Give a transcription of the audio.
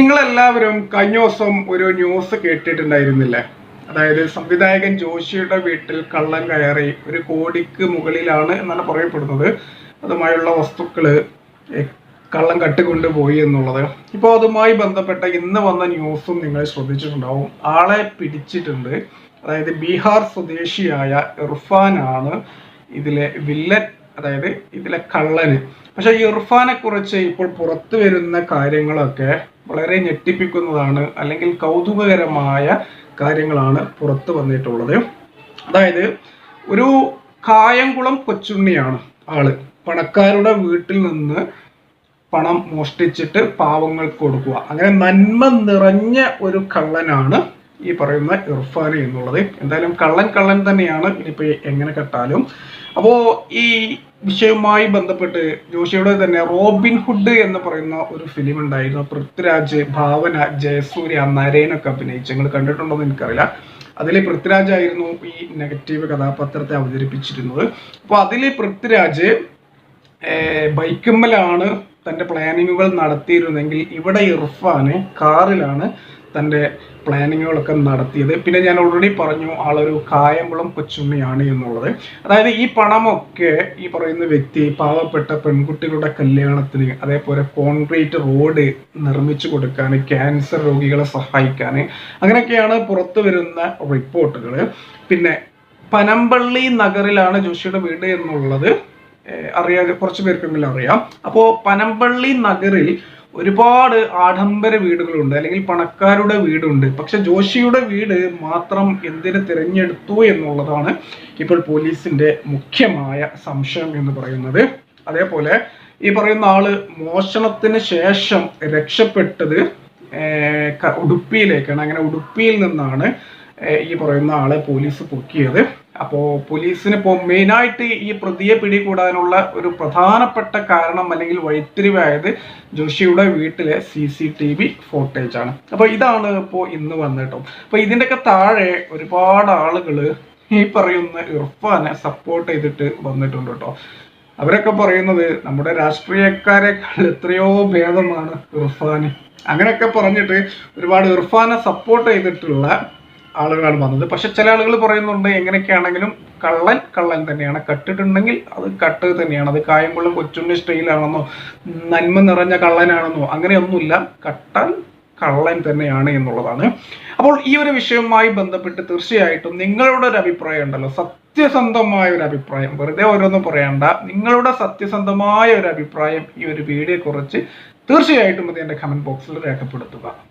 നിങ്ങളെല്ലാവരും കഴിഞ്ഞ ദിവസം ഒരു ന്യൂസ് കേട്ടിട്ടുണ്ടായിരുന്നില്ലേ? അതായത് സംവിധായകൻ ജോഷിയുടെ വീട്ടിൽ കള്ളൻ കയറി ഒരു കോടിക്ക് മുകളിലാണ് എന്നാണ് പറയപ്പെടുന്നത്. അതുമായുള്ള വസ്തുക്കൾ കള്ളം കട്ടുകൊണ്ടുപോയി എന്നുള്ളത്. ഇപ്പോൾ അതുമായി ബന്ധപ്പെട്ട ഇന്ന് വന്ന ന്യൂസും നിങ്ങൾ ശ്രദ്ധിച്ചിട്ടുണ്ടാവും. ആളെ പിടിച്ചിട്ടുണ്ട്. അതായത് ബീഹാർ സ്വദേശിയായ ഇർഫാനാണ് ഇതിലെ വില്ലൻ അതായത് ഇതിലെ കള്ളന്. പക്ഷെ ഈ ഇർഫാനെ കുറിച്ച് ഇപ്പോൾ പുറത്തു വരുന്ന കാര്യങ്ങളൊക്കെ വളരെ ഞെട്ടിപ്പിക്കുന്നതാണ് അല്ലെങ്കിൽ കൗതുകകരമായ കാര്യങ്ങളാണ് പുറത്തു വന്നിട്ടുള്ളത്. അതായത് ഒരു കായംകുളം കൊച്ചുണ്ണിയാണ് ആൾ. പണക്കാരുടെ വീട്ടിൽ നിന്ന് പണം മോഷ്ടിച്ചിട്ട് പാവങ്ങൾക്ക് കൊടുക്കുക. അങ്ങനെ നന്മ നിറഞ്ഞ ഒരു കള്ളനാണ് ഈ പറയുന്ന ഇർഫാൻ എന്നുള്ളത്. എന്തായാലും കള്ളൻ കള്ളൻ തന്നെയാണ്. ഇനിയിപ്പോ എങ്ങനെ കെട്ടാലും. അപ്പോൾ ഈ വിഷയവുമായി ബന്ധപ്പെട്ട് ജോഷിയുടെ തന്നെ റോബിൻ ഹുഡ് എന്ന് പറയുന്ന ഒരു ഫിലിം ഉണ്ടായിരുന്നു. പൃഥ്വിരാജ് ഭാവന ജയസൂര്യ നരേനൊക്കെ അഭിനയിച്ച്. നിങ്ങൾ കണ്ടിട്ടുണ്ടോ എന്ന് എനിക്കറിയില്ല. അതിൽ പൃഥ്വിരാജ് ആയിരുന്നു ഈ നെഗറ്റീവ് കഥാപാത്രത്തെ അവതരിപ്പിച്ചിരുന്നത്. അപ്പോൾ അതിൽ പൃഥ്വിരാജ് ബൈക്കമ്മലാണ് തന്റെ പ്ലാനിങ്ങുകൾ നടത്തിയിരുന്നെങ്കിൽ ഇവിടെ ഇർഫാന് കാറിലാണ് തന്റെ പ്ലാനിങ്ങുകളൊക്കെ നടത്തിയത്. പിന്നെ ഞാൻ ഓൾറെഡി പറഞ്ഞു ആളൊരു കായംകുളം കൊച്ചുണ്ണിയാണ് എന്നുള്ളത്. അതായത് ഈ പണമൊക്കെ ഈ പറയുന്ന വ്യക്തി പാവപ്പെട്ട പെൺകുട്ടികളുടെ കല്യാണത്തിന് അതേപോലെ കോൺക്രീറ്റ് റോഡ് നിർമ്മിച്ചു കൊടുക്കാൻ ക്യാൻസർ രോഗികളെ സഹായിക്കാൻ അങ്ങനെയൊക്കെയാണ് പുറത്തു വരുന്ന റിപ്പോർട്ടുകൾ. പിന്നെ പനമ്പള്ളി നഗറിലാണ് ജോഷിയുടെ വീട് എന്നുള്ളത് അറിയാതെ കുറച്ച് പേർക്കെങ്കിലും അറിയാം. അപ്പോൾ പനമ്പള്ളി നഗറിൽ ഒരുപാട് ആഡംബര വീടുകളുണ്ട് അല്ലെങ്കിൽ പണക്കാരുടെ വീടുണ്ട്. പക്ഷെ ജോഷിയുടെ വീട് മാത്രം എന്തിന് തിരഞ്ഞെടുത്തു എന്നുള്ളതാണ് ഇപ്പോൾ പോലീസിന്റെ മുഖ്യമായ സംശയം എന്ന് പറയുന്നത്. അതേപോലെ ഈ പറയുന്ന ആൾ മോഷണത്തിന് ശേഷം രക്ഷപ്പെട്ടത് ഉടുപ്പിയിലേക്കാണ്. അങ്ങനെ ഉടുപ്പിയിൽ നിന്നാണ് ഈ പറയുന്ന ആളെ പോലീസ് പൊക്കിയത്. അപ്പോൾ പോലീസിന് ഇപ്പോൾ മെയിനായിട്ട് ഈ പ്രതിയെ പിടികൂടാനുള്ള ഒരു പ്രധാനപ്പെട്ട കാരണം അല്ലെങ്കിൽ വഴിത്തിരിവായത് ജോഷിയുടെ വീട്ടിലെ C C T V footage ആണ്. അപ്പോൾ ഇതാണ് ഇപ്പോൾ ഇന്ന് വന്നിട്ടോ. അപ്പോൾ ഇതിന്റെയൊക്കെ താഴെ ഒരുപാട് ആളുകൾ ഈ പറയുന്ന ഇർഫാനെ സപ്പോർട്ട് ചെയ്തിട്ട് വന്നിട്ടുണ്ട് കേട്ടോ. അവരൊക്കെ പറയുന്നത് നമ്മുടെ രാഷ്ട്രീയക്കാരെക്കാൾ എത്രയോ ഭേദമാണ് ഇർഫാൻ അങ്ങനെയൊക്കെ പറഞ്ഞിട്ട് ഒരുപാട് ഇർഫാനെ സപ്പോർട്ട് ചെയ്തിട്ടുള്ള ആളുകളാണ് വന്നത്. പക്ഷെ ചില ആളുകൾ പറയുന്നുണ്ട് എങ്ങനെയൊക്കെയാണെങ്കിലും കള്ളൻ കള്ളൻ തന്നെയാണ്. കട്ടിട്ടുണ്ടെങ്കിൽ അത് കട്ട് തന്നെയാണ്. അത് കായംകുളം കൊച്ചുണ്ണി സ്റ്റൈലാണെന്നോ നന്മ നിറഞ്ഞ കള്ളനാണെന്നോ അങ്ങനെയൊന്നുമില്ല. കട്ടൻ കള്ളൻ തന്നെയാണ് എന്നുള്ളതാണ്. അപ്പോൾ ഈ ഒരു വിഷയവുമായി ബന്ധപ്പെട്ട് തീർച്ചയായിട്ടും നിങ്ങളുടെ ഒരു അഭിപ്രായം ഉണ്ടല്ലോ. സത്യസന്ധമായ ഒരു അഭിപ്രായം. വെറുതെ ഓരോന്നും പറയണ്ട. നിങ്ങളുടെ സത്യസന്ധമായ ഒരു അഭിപ്രായം ഈ ഒരു വീഡിയോ കുറിച്ച് തീർച്ചയായിട്ടും അത് എന്റെ കമന്റ് ബോക്സിൽ രേഖപ്പെടുത്തുക.